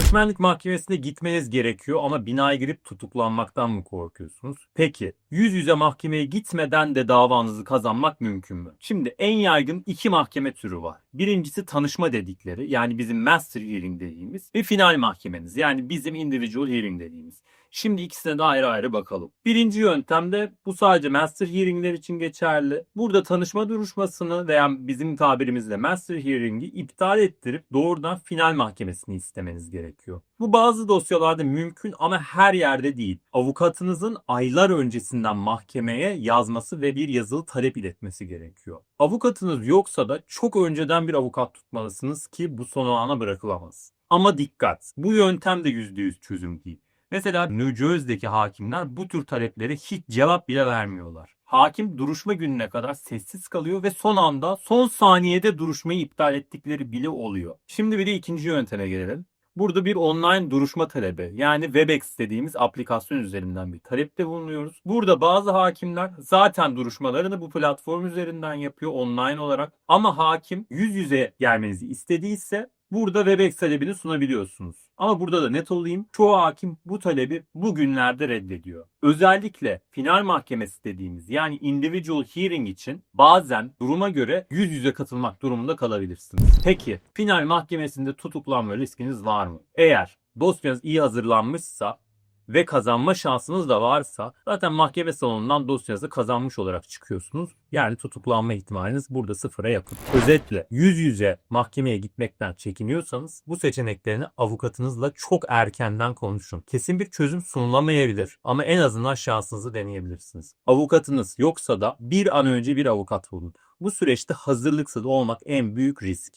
Göçmenlik mahkemesine gitmeniz gerekiyor ama binaya girip tutuklanmaktan mı korkuyorsunuz? Peki yüz yüze mahkemeye gitmeden de davanızı kazanmak mümkün mü? Şimdi en yaygın iki mahkeme türü var. Birincisi tanışma dedikleri yani bizim master hearing dediğimiz ve final mahkemeniz yani bizim individual hearing dediğimiz. Şimdi ikisine de ayrı ayrı bakalım. Birinci yöntemde bu sadece master hearing'ler için geçerli. Burada tanışma duruşmasını veya bizim tabirimizle master hearing'i iptal ettirip doğrudan final mahkemesini istemeniz gerekiyor. Bu bazı dosyalarda mümkün ama her yerde değil. Avukatınızın aylar öncesinden mahkemeye yazması ve bir yazılı talep iletmesi gerekiyor. Avukatınız yoksa da çok önceden bir avukat tutmalısınız ki bu son ana bırakılamaz. Ama dikkat! Bu yöntem de %100 çözüm değil. Mesela New hakimler bu tür taleplere hiç cevap bile vermiyorlar. Hakim duruşma gününe kadar sessiz kalıyor ve son anda son saniyede duruşmayı iptal ettikleri bile oluyor. Şimdi bir de ikinci yönteme gelelim. Burada bir online duruşma talebi yani Webex dediğimiz aplikasyon üzerinden bir talepte bulunuyoruz. Burada bazı hakimler zaten duruşmalarını bu platform üzerinden yapıyor online olarak ama hakim yüz yüze gelmenizi istediyse burada Webex talebini sunabiliyorsunuz. Ama burada da net olayım çoğu hakim bu talebi bugünlerde reddediyor. Özellikle final mahkemesi dediğimiz yani individual hearing için bazen duruma göre yüz yüze katılmak durumunda kalabilirsiniz. Peki final mahkemesinde tutuklanma riskiniz var mı? Eğer dosyanız iyi hazırlanmışsa ve kazanma şansınız da varsa zaten mahkeme salonundan dosyanızı kazanmış olarak çıkıyorsunuz. Yani tutuklanma ihtimaliniz burada sıfıra yakın. Özetle yüz yüze mahkemeye gitmekten çekiniyorsanız bu seçeneklerini avukatınızla çok erkenden konuşun. Kesin bir çözüm sunulamayabilir ama en azından şansınızı deneyebilirsiniz. Avukatınız yoksa da bir an önce bir avukat bulun. Bu süreçte hazırlıksız olmak en büyük risk.